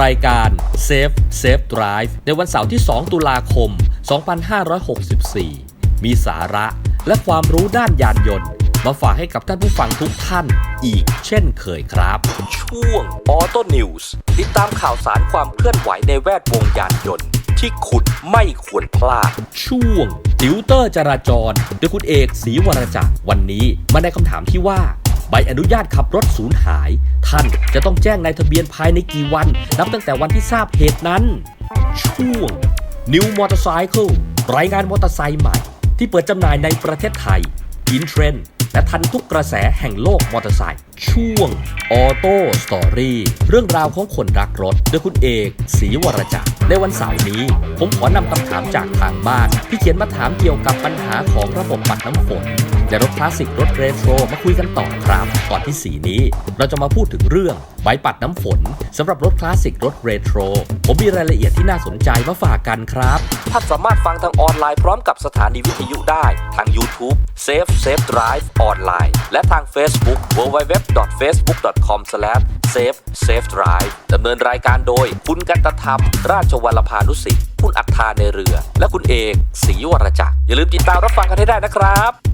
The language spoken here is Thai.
รายการ Safe Safe Drive ในวันเสาร์ที่ 2 ตุลาคม 2564 มีสาระและความรู้ด้านยานยนต์ มาฝากให้กับท่านผู้ฟังทุกท่านอีกเช่นเคยครับ ช่วง Auto News ติดตามข่าวสารความเคลื่อนไหวในแวดวงยานยนต์ ที่คุณไม่ควรพลาด ช่วงติวเตอร์จราจรโดยคุณเอกศรีวรจักรวันนี้มาในคำถามที่ว่า ใบอนุญาตขับรถสูญหาย ท่าน จะต้องแจ้งนายทะเบียนภายในกี่วัน นับตั้งแต่วันที่ทราบเหตุนั้น ช่วง New Motorcycle รายงานมอเตอร์ไซค์ใหม่ ที่เปิดจำหน่ายในประเทศไทยอินเทรนด์และทันทุกกระแสแห่งโลกมอเตอร์ไซค์ช่วง Auto Story เรื่องราวของคนรักรถ โดยคุณเอกศรีวรจักรในวันเสาร์นี้ ผมขอนำคำถามจากทางบ้าน ที่เขียนมาถามเกี่ยวกับปัญหาของระบบปัดน้ำฝน และรถคลาสสิกรถเรโทรมาคุยกันต่อครับก่อนที่สีนี้ เราจะมาพูดถึงเรื่องใบปัดน้ำฝนสำหรับรถคลาสสิกรถเรโทรผมมีรายละเอียดที่น่าสนใจมาฝากกันครับท่านสามารถฟังทางออนไลน์พร้อมกับสถานีวิทยุได้ทาง YouTube Safe Safe Drive ออนไลน์และทาง Facebook www.facebook.com/safe safe drive ดำเนินรายการโดย คุณกันตธรรม ราชวัลพานุสิทธิ์คุณอัฏฐาในเรือ และคุณเอกศรีวรจักรอย่าลืมติดตามรับฟังกันให้ได้นะครับ